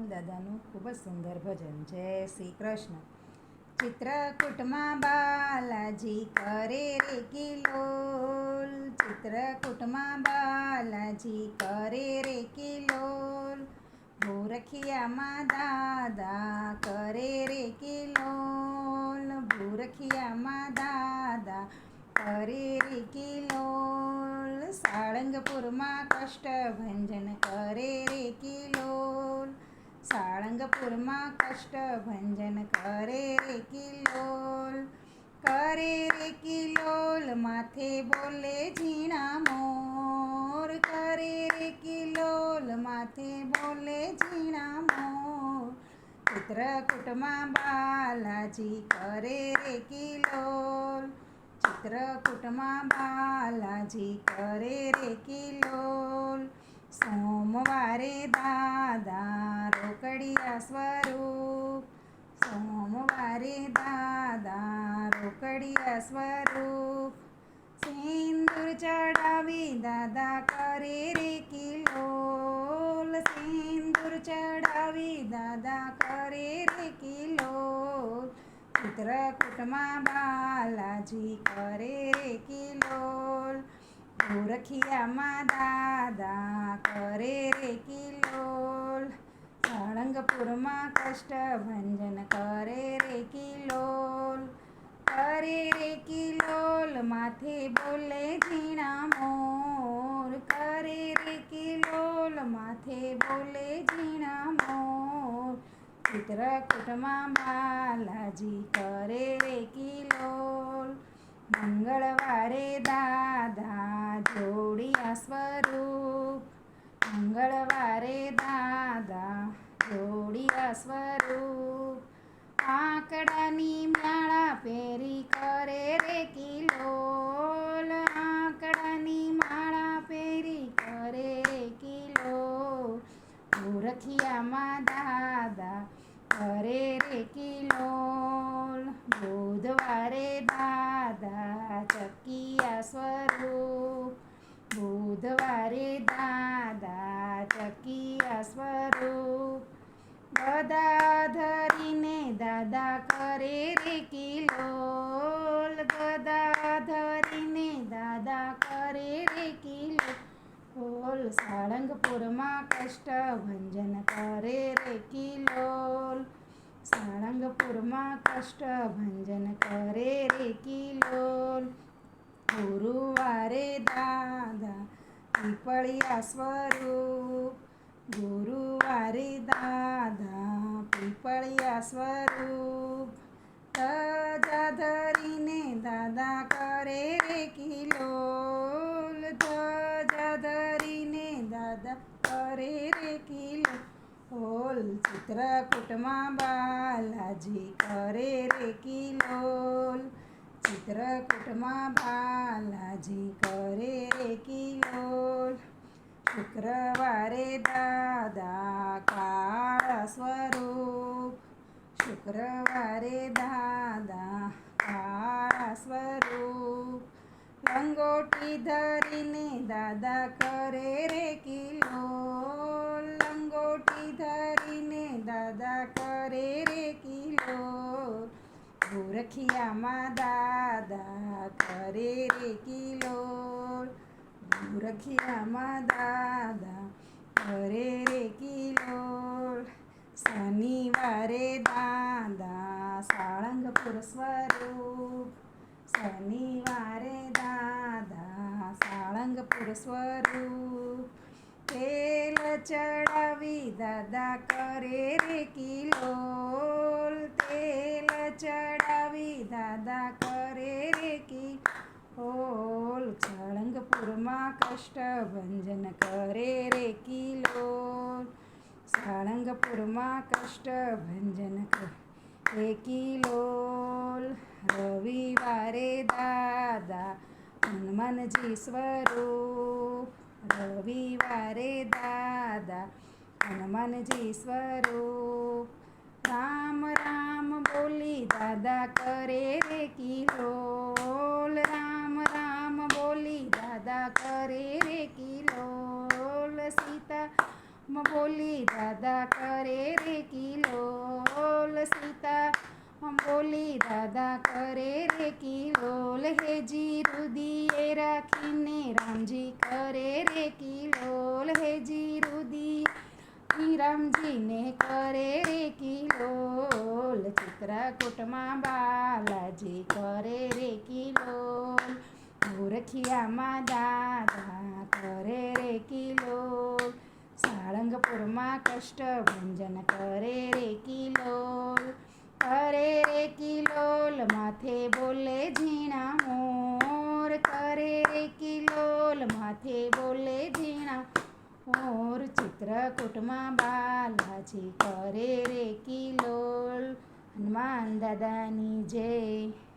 હનુમાન દાદાનું ખૂબ જ સુંદર ભજન જય શ્રી કૃષ્ણ. ચિત્રકૂટમાં બાલાજી કરે રે કિલોલ. ચિત્રકૂટમાં બાલાજી કરે રે કિલોલ. ભૂરખિયામાં દાદા કરે રે કિલોલ. ભૂરખિયામાં દાદા કરે રે કિલોલ. સાળંગપુરમાં કષ્ટભંજન કરે રે કિલોલ. સાળંગપુરમાં કષ્ટભંજન કરે રે કિલોલ, કરે રે કિલોલ, માથે બોલે ઝીણા મોર, કરે રે કિલોલ, માથે બોલે ઝીણા મોર. ચિત્રકૂટમાં બાલાજી કરે રે કિલોલ, ચિત્રકૂટમાં બાલાજી કરે રે કિલોલ સોમવારે દાદા રોકડિયા સ્વરૂપ. સોમવારે દાદા રોકડિયા સ્વરૂપ. સિંદૂર ચડાવી દાદા કરે રે કિલોલ સિંદૂર ચડાવી દાદા કરે રે કિલોલ ચિત્રકૂટમાં બાલાજી કરે રે કિલોલ ગોરખિયામાં દાદા કરે રે કિલોલ. સાળંગપુરમાં કષ્ટભંજન કરે રે કિલોલ. કરે રે કિલોલ, માથે બોલે ઝીણા મોર. કરે રે કિલોલ, માથે બોલે ઝીણા મોર. ચિત્રકૂટમાં બાલાજી કરે રે કિલોલ. મંગળવારે દાદા જોડિયા સ્વરૂપ, મંગળવારે દાદા, જોડિયા સ્વરૂપ. આંકડાની માળા ફેરી કરે રે કિલો આંકડાની માળા ફેરી કરે કિલો ગોરખિયામાં દાદા કરે રે કિલો બુધવારે દાદા ચકિયા સ્વરૂપ. બુધવારે દાદા ચકિયા સ્વરૂપ. ગદા ધરીને દાદા કરે રે કિલોલ ગદા ધરીને દાદા કરે રે કિલોલ સાળંગપુરમાં કષ્ટભંજન કરે રે કિલોલ સાળંગપુરમાં કષ્ટભંજન કરે રે કિલોલ ગુરુવારે દાદા પીપળિયા સ્વરૂપ, ગુરુવારે દાદા પીપળિયા સ્વરૂપ. તજા ધરીને દાદા કરે રે કિલો ધજા ધરીને દાદા કરે રે કિલોલ ચિત્રકૂટમાં બાલાજી કરે રે કિલોલ. ચિત્રકૂટમાં બાલાજી કરે રે કિલોલ શુક્રવારે દાદા કાળા સ્વરૂપ શુક્રવારે દાદા કાળા સ્વરૂપ લંગોટી ધરીને દાદા કરે રે કિલોલ લંગોટી ધરીને દાદા કરે રે કિલોલ ગોરખિયામાં દાદા કરે રે કિલોલ ગોરખિયામાં દાદા કરે રે કિલોલ શનિવારે દાદા સાળંગપુર સ્વરૂપ. શનિવારે દાદા સાળંગપુર સ્વરૂપ. તેલ ચડાવી દાદા કરે રે કિલોલ તેલ દાદા કરે રે કિલોલ સાળંગપુરમાં કષ્ટભંજન કરે રે કિલોલ સાળંગપુરમાં કષ્ટભંજન કરે કિલોલ રવિવારે દાદા હનુમાનજી સ્વરૂપ. રવિવારે દાદા હનુમાનજી સ્વરૂપ. રામ રામ બોલી, દાદા કરે રે કિલોલ રામ રામ, બોલી, દાદા કરે રે કિલોલ સીતા બોલી, દાદા કરે રે કિલોલ સીતા બોલી, દાદા કરે રે કિલોલ હેજી રુદીએ રાખીને રામજી કરે રે કિલોલ હેજી રુદી રામજીને કરે રે કિલોલ ચિત્રકૂટમાં બાલાજી કરે રે કિલોલ ગોરખિયામાં દાદા કરે રે કિલોલ સાળંગપુરમાં કષ્ટભંજન કરે રે કિલોલ કરે રે કિલોલ માથે બોલે ઝીણા મોર, કરે રે કિલોલ માથે બોલે ઝીણા મોર ચિત્રકૂટમાં બાલાજી કરે રે કિલોલ. હનુમાન દાદાની જય.